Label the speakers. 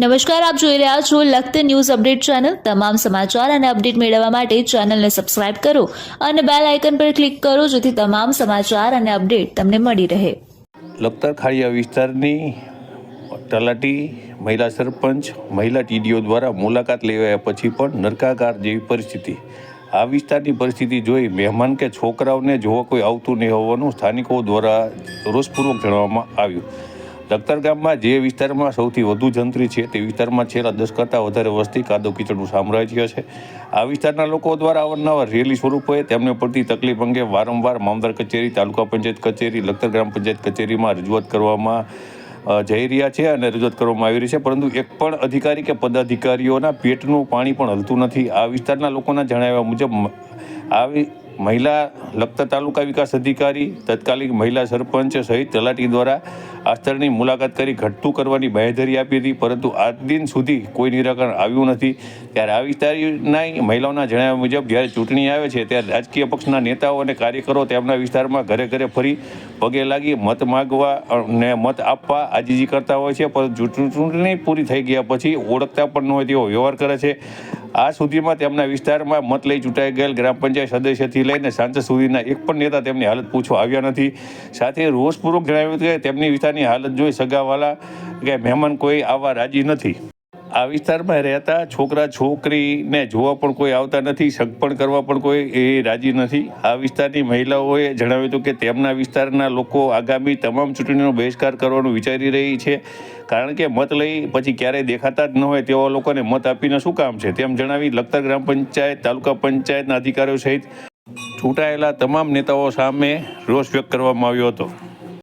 Speaker 1: નમસ્કાર, આપ જોઈ રહ્યા છો લખત ન્યૂઝ અપડેટ ચેનલ. તમામ સમાચાર અને અપડેટ મેળવવા માટે ચેનલને સબસ્ક્રાઇબ કરો અને બેલ આઇકન પર ક્લિક કરો જેથી તમામ સમાચાર અને અપડેટ તમને મળી રહે.
Speaker 2: લખતર ખાડિયા વિસ્તારની તલાટી, મહિલા સરપંચ, મહિલા ટીડીઓ દ્વારા મુલાકાત લેવાયા પછી પણ નરકાકાર જેવી પરિસ્થિતિ. આ વિસ્તારની પરિસ્થિતિ જોઈ મહેમાન કે છોકરાઓને જોવા કોઈ આવતું નહીં હોવાનું સ્થાનિકો દ્વારા રોષપૂર્વક જણાવવામાં આવ્યું. લખતર ગામમાં જે વિસ્તારમાં સૌથી વધુ જંત્રી છે તે વિસ્તારમાં છેલ્લા દસ કરતાં વધારે વસ્તી કાદો કીચડનું સામ્રાજ્ય છે. આ વિસ્તારના લોકો દ્વારા અવારનવાર રેલી સ્વરૂપે તેમને પડતી તકલીફ અંગે વારંવાર મામદાર કચેરી, તાલુકા પંચાયત કચેરી લખતર ગ્રામ પંચાયત કચેરીમાં રજૂઆત કરવામાં જઈ રહ્યા છે અને રજૂઆત કરવામાં આવી રહી છે. પરંતુ એક પણ અધિકારી કે પદાધિકારીઓના પેટનું પાણી પણ હલતું નથી. આ વિસ્તારના લોકોના જણાવ્યા મુજબ આવી મહિલા લગતા તાલુકા વિકાસ અધિકારી, તત્કાલિક મહિલા સરપંચ સહિત તલાટી દ્વારા આ સ્થળની મુલાકાત કરી ઘટતું કરવાની બાંહેધરી આપી હતી, પરંતુ આજ દિન સુધી કોઈ નિરાકરણ આવ્યું નથી. ત્યારે આ વિસ્તારના મહિલાઓના જણાવ્યા મુજબ જ્યારે ચૂંટણી આવે છે ત્યારે રાજકીય પક્ષના નેતાઓ અને કાર્યકરો તેમના વિસ્તારમાં ઘરે ઘરે ફરી પગે લાગી મત માગવા અને મત આપવા આજીજી કરતા હોય છે, પરંતુ ચૂંટણી પૂરી થઈ ગયા પછી ઓળખતા પણ ન હોય તેવો વ્યવહાર કરે છે. આ સુધીમાં તેમના વિસ્તારમાં મત લઈ ચૂંટાઈ ગયેલ ગ્રામ પંચાયત સદસ્યથી લઈને સાંસદ સુધીના એક પણ નેતા તેમની હાલત પૂછવા આવ્યા નથી. સાથે રોષપૂર્વક જણાવ્યું કે તેમની વિસ્તારની હાલત જોઈ સગાવાલા કે મહેમાન કોઈ આવવા રાજી નથી. આ વિસ્તારમાં રહેતા છોકરા, છોકરીને જોવા પણ કોઈ આવતા નથી સગપણ કરવા પણ કોઈ એ રાજી નથી. આ વિસ્તારની મહિલાઓએ જણાવ્યું હતું કે તેમના વિસ્તારના લોકો આગામી તમામ ચૂંટણીનો બહિષ્કાર કરવાનું વિચારી રહી છે. કારણ કે મત લઈ પછી ક્યારેય દેખાતા જ ન હોય તેવા લોકોને મત આપીને શું કામ છે? તેમ જણાવી લખતર ગ્રામ પંચાયત, તાલુકા પંચાયતના અધિકારીઓ સહિત ચૂંટાયેલા તમામ નેતાઓ સામે રોષ વ્યક્ત કરવામાં આવ્યો હતો.